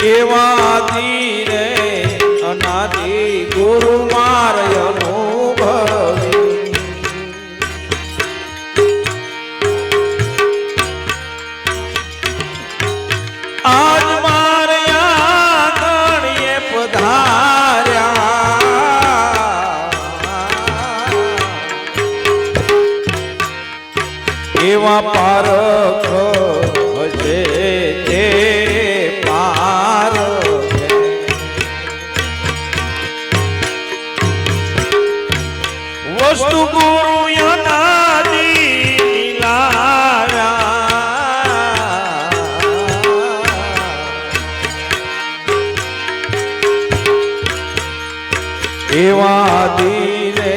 એવા રે અનાદિ ગુરુમાં વસ્તુ ગુરુ એવા ધીરે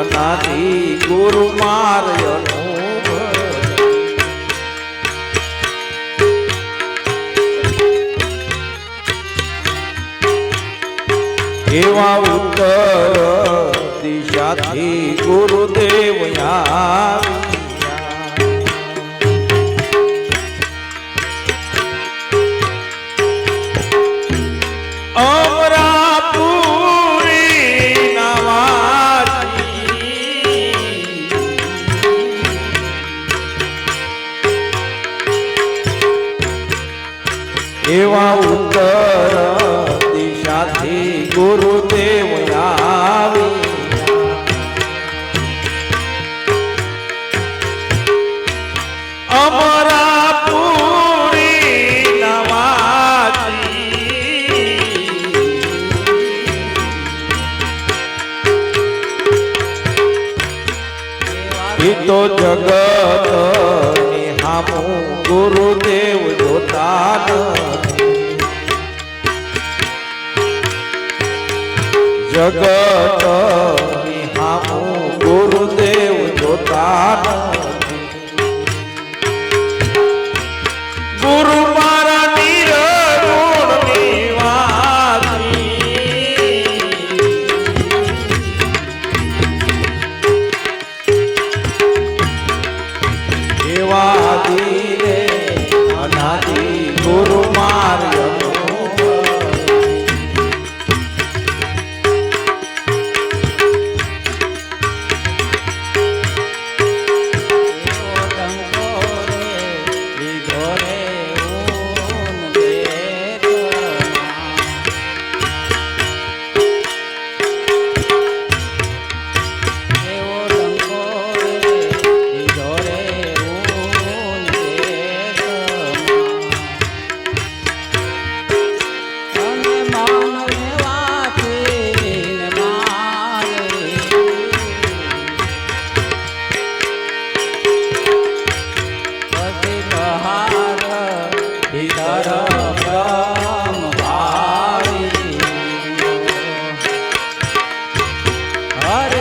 અનાથી ગુરુ માર્ય ઉત્તર राखी गुरुदेव यार उत्तर दिशा थी गुरुदेव તો જગત હામું ગુરુદેવ જોતા જગત હામું ગુરુદેવ જોતા Hare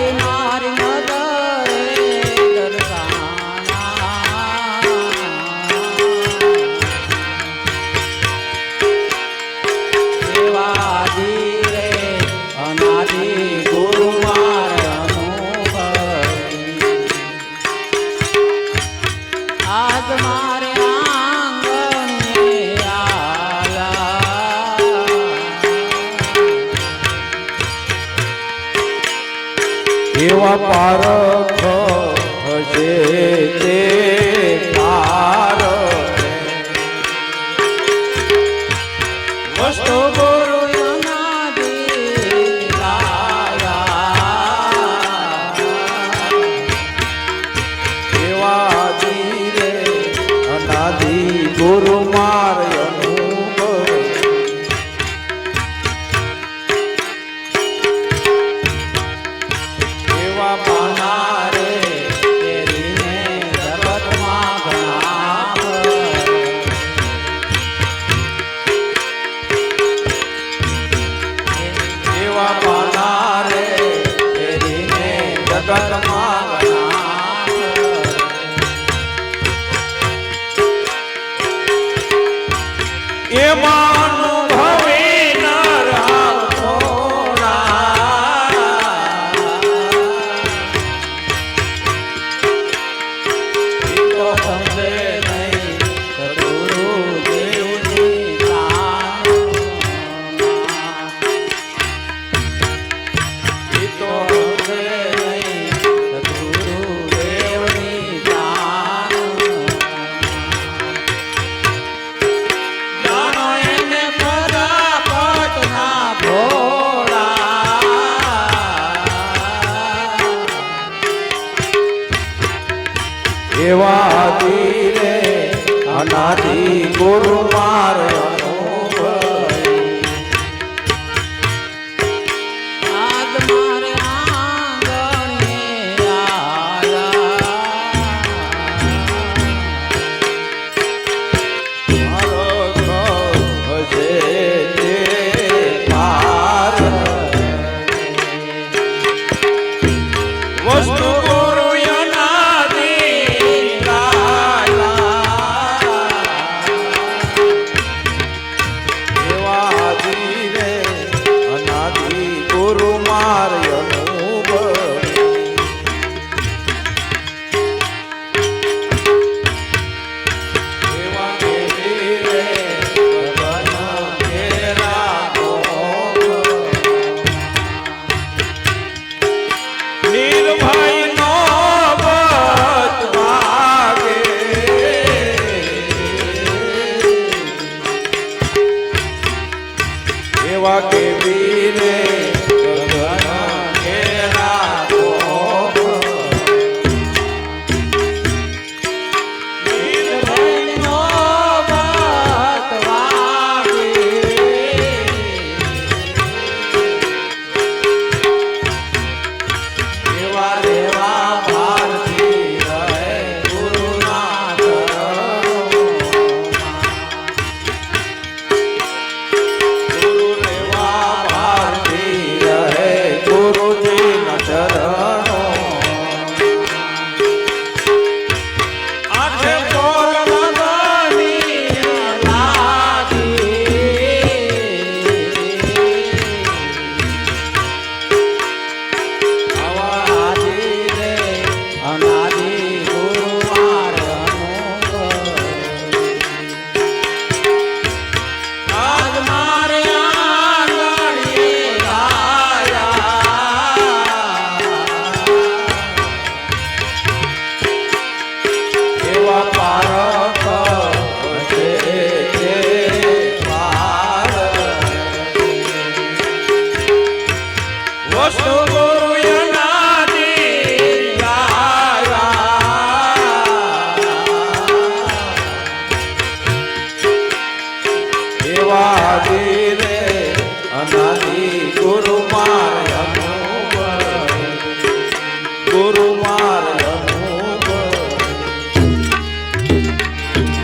એવા પારખ હશે. તરમા એવા ધીરે અનાદિ ગુરુ માર